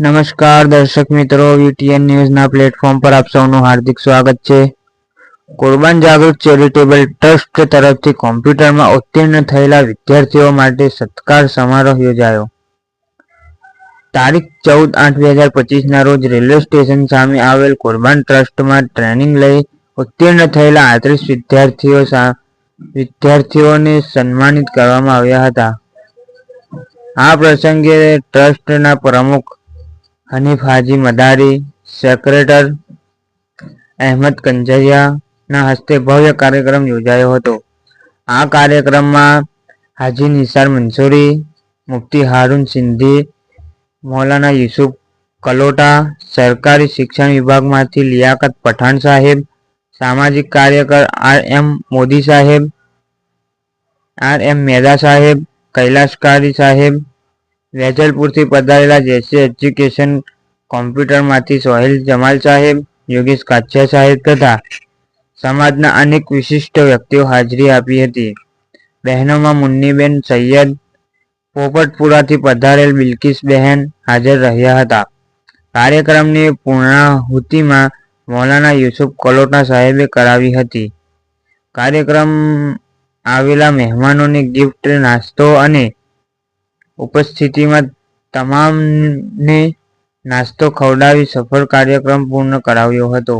નમસ્કાર દર્શક મિત્રો યુટીએન ન્યૂઝના પ્લેટફોર્મ પર આપ સૌનું હાર્દિક સ્વાગત છે. કુરબાન જાગૃત ચેરિટેબલ ટ્રસ્ટ તરફથી કોમ્પ્યુટરમાં ઉત્તીર્ણ થયેલા વિદ્યાર્થીઓ માટે સત્કાર સમારોહ યોજાયો. તારીખ ચૌદ આઠ બે હજાર પચીસના રોજ રેલવે સ્ટેશન સામે આવેલ કુરબાન ટ્રસ્ટમાં ટ્રેનિંગ લઈ ઉત્તીર્ણ થયેલા આત્રીસ વિદ્યાર્થીઓ વિદ્યાર્થીઓને સન્માનિત કરવામાં આવ્યા હતા. આ પ્રસંગે ટ્રસ્ટના પ્રમુખ હનીફ હાજી મદારી, સેક્રેટર અહેમદ કંજરિયાના હસ્તે ભવ્ય કાર્યક્રમ યોજાયો હતો. આ કાર્યક્રમમાં હાજી નિસાર મંસૂરી, મુફ્તી હારૂન સિંધી, મૌલાના યુસુફ કલોટા, સરકારી શિક્ષણ વિભાગમાંથી લિયાકત પઠાણ સાહેબ, સામાજિક કાર્યકર આર એમ મોદી સાહેબ, આર એમ મેદા સાહેબ, કૈલાશકારી સાહેબ વેજલપુરથી પધારેલા જેસી એજ્યુકેશન કોમ્પ્યુટરમાંથી સોહેલ જમાલ સાહેબ, યોગેશ કાછિયા સાહેબ તથા સમાજના અનેક વિશિષ્ટ વ્યક્તિઓ હાજરી આપી હતી. બહેનોમાં મુન્નીબેન સૈયદ પોપટપુરાથી પધારેલ બિલકિસ બહેન હાજર રહ્યા હતા. કાર્યક્રમની પૂર્ણાહુતિમાં મૌલાના યુસુફ કલોટા સાહેબે કરાવી હતી. કાર્યક્રમ આવેલા મહેમાનોને ગિફ્ટ, નાસ્તો અને ઉપસ્થિતિમાં તમામને નાસ્તો ખવડાવી સફળ કાર્યક્રમ પૂર્ણ કરાવ્યો હતો.